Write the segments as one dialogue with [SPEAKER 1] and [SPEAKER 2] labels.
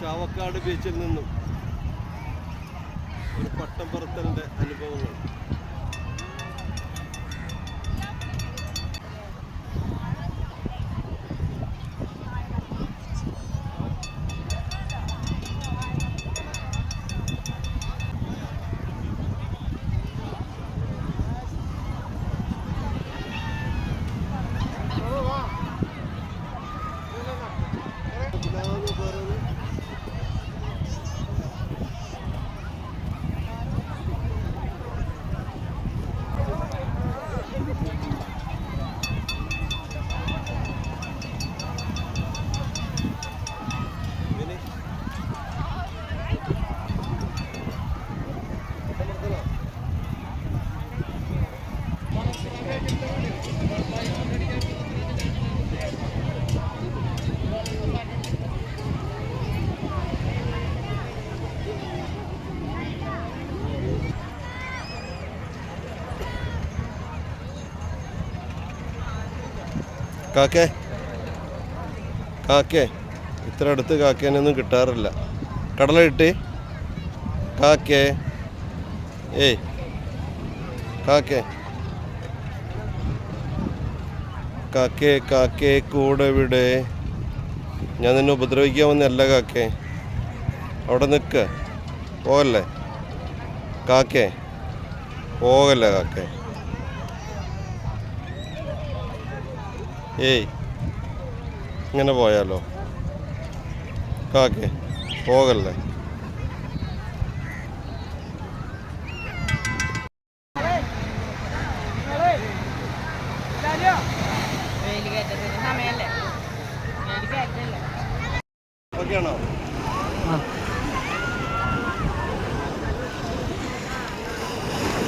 [SPEAKER 1] ചാവക്കാട് ബീച്ചിൽ നിന്നും ഒരു പട്ടം പറത്തലിന്റെ അനുഭവങ്ങൾ. കാക്കേ. കാക്കേ ഇത്ര അടുത്ത് കാക്കേനൊന്നും കിട്ടാറില്ല. കടല കിട്ടി കാക്കേ. ഏയ്. കാക്കേ. കാക്കേ കാക്കേ കൂടെ വിടെ. ഞാൻ നിന്നെ ഉപദ്രവിക്കാൻ വന്നല്ല കാക്കേ. അവിടെ നിൽക്ക്. പോകല്ലേ? കാക്കേ. പോകല്ലേ കാക്കേ? ഏയ് ഇങ്ങനെ പോയാലോ കാക്കേ പോകല്ലേ
[SPEAKER 2] വേലികയറ്റത്തിന് സമയല്ലേ വേലികയറ്റല്ലേ
[SPEAKER 1] ഓക്കെയാണോ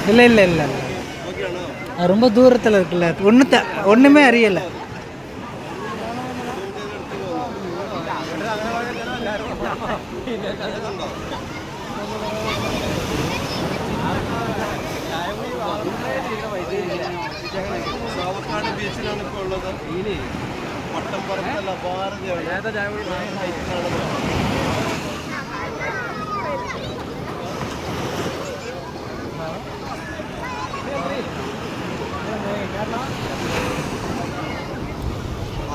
[SPEAKER 3] இல்ல இல்ல இல்ல இல்ல.
[SPEAKER 1] ഓക്കെയാണോ
[SPEAKER 3] அது ரொம்ப தூரத்தில் இருக்குல்ல ஒன்று த ஒன்றுமே அறியல
[SPEAKER 1] ചാവക്കാട് ബീച്ചിലാണ് ഇപ്പോൾ ഉള്ളത് പറത്തൽ അപാരതയാണ് ഹൈറ്റിലാണ്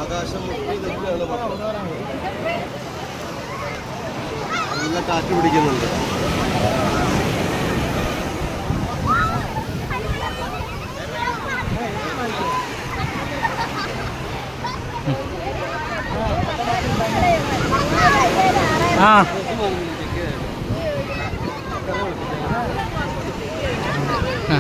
[SPEAKER 1] ആകാശം മുട്ടി നിൽക്കുകയാണ് പട്ടം നല്ല കാറ്റ് പിടിക്കുന്നുണ്ട്.
[SPEAKER 3] ആ.
[SPEAKER 1] ആ.